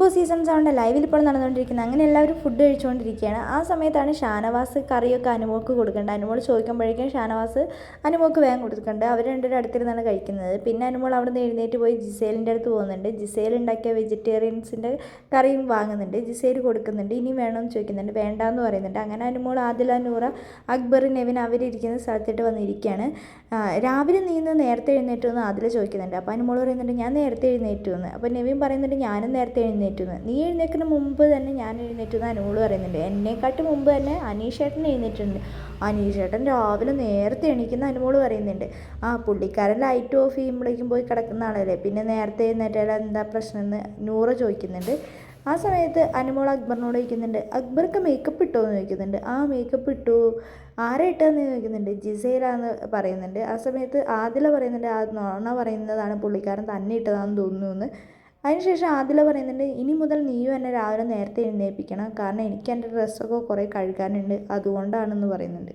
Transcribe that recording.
Boss season സെവന്റെ ലൈവിൽ ഇപ്പോൾ നടന്നുകൊണ്ടിരിക്കുന്നത് അങ്ങനെ എല്ലാവരും ഫുഡ് കഴിച്ചുകൊണ്ടിരിക്കുകയാണ് ആ സമയത്താണ് ഷാനവാസ് കറിയൊക്കെ അനുമോൾക്ക് കൊടുക്കേണ്ടത് അനുമോൾ ചോദിക്കുമ്പോഴേക്കും ഷാനവാസ് അനുമോൾക്ക് വേഗം കൊടുക്കേണ്ടത് അവർ രണ്ടുപേരും അടുത്തിരുന്നാണ് കഴിക്കുന്നത്. പിന്നെ അനുമോൾ അവിടെ നിന്ന് എഴുന്നേറ്റ് പോയി ജിസേലിന്റെ അടുത്ത് പോകുന്നുണ്ട്. ജിസേൽ ഉണ്ടാക്കിയ വെജിറ്റേറിയൻസിന്റെ കറിയും വാങ്ങുന്നുണ്ട്. ജിസേൽ കൊടുക്കുന്നുണ്ട്. ഇനി വേണമെന്ന് ചോദിക്കുന്നുണ്ട്. വേണ്ട എന്ന് പറയുന്നുണ്ട്. അങ്ങനെ അനുമോൾ ആദില നൂറ അക്ബർ നെവിൻ അവരിരിക്കുന്ന സ്ഥലത്തിട്ട് വന്നിരിക്കുകയാണ് രാവിലെ നീന്ന് നേരത്തെ എഴുന്നേറ്റു എന്ന് ആദില ചോദിക്കുന്നുണ്ട്. അപ്പോൾ അനുമോൾ പറയുന്നുണ്ട് ഞാൻ നേരത്തെ എഴുന്നേറ്റു എന്ന്. അപ്പോൾ നെവിൻ പറയുന്നുണ്ട് ഞാനും നേരത്തെ എഴുന്നേറ്റു. എന്ന് നീ എഴുന്നേൽക്കുന്ന മുമ്പ് തന്നെ ഞാൻ എഴുന്നേറ്റു എന്ന് അനുമോൾ പറയുന്നുണ്ട്. എന്നെക്കാട്ടും മുമ്പ് തന്നെ അനീഷേട്ടൻ എഴുന്നേറ്റിട്ടുണ്ട്. അനീഷേട്ടൻ രാവിലെ നേരത്തെ എണീക്കുന്ന അനുമോൾ പറയുന്നുണ്ട്. ആ പുള്ളിക്കാരൻ ലൈറ്റ് ഓഫ് ചെയ്യുമ്പോഴേക്കും പോയി കിടക്കുന്ന ആളല്ലേ? പിന്നെ നേരത്തെ എഴുന്നേറ്റാൽ എന്താ പ്രശ്നം എന്ന് നൂറ് ചോദിക്കുന്നുണ്ട്. ആ സമയത്ത് അനുമോൾ അക്ബറിനോട് ചോദിക്കുന്നുണ്ട്. അക്ബർക്ക് മേക്കപ്പ് ഇട്ടോ എന്ന് ചോദിക്കുന്നുണ്ട്. ആ മേക്കപ്പ് ഇട്ടു. ആരെ ഇട്ടതെന്ന് ചോദിക്കുന്നുണ്ട്. ജിസൈലാന്ന് പറയുന്നുണ്ട്. ആ സമയത്ത് ആദില പറയുന്നുണ്ട്. ആ നോണ പറയുന്നതാണ് പുള്ളിക്കാരൻ തന്നെ ഇട്ടതാണെന്ന് തോന്നുന്നു എന്ന്. അതിനുശേഷം ആദില പറയുന്നുണ്ട് ഇനി മുതൽ നീയും എന്നെ രാവിലെ നേരത്തെ എഴുന്നേൽപ്പിക്കണം. കാരണം എനിക്ക് എന്റെ ഡ്രസ്സൊക്കെ കുറേ കഴുകാനുണ്ട്. അതുകൊണ്ടാണെന്ന് പറയുന്നുണ്ട്.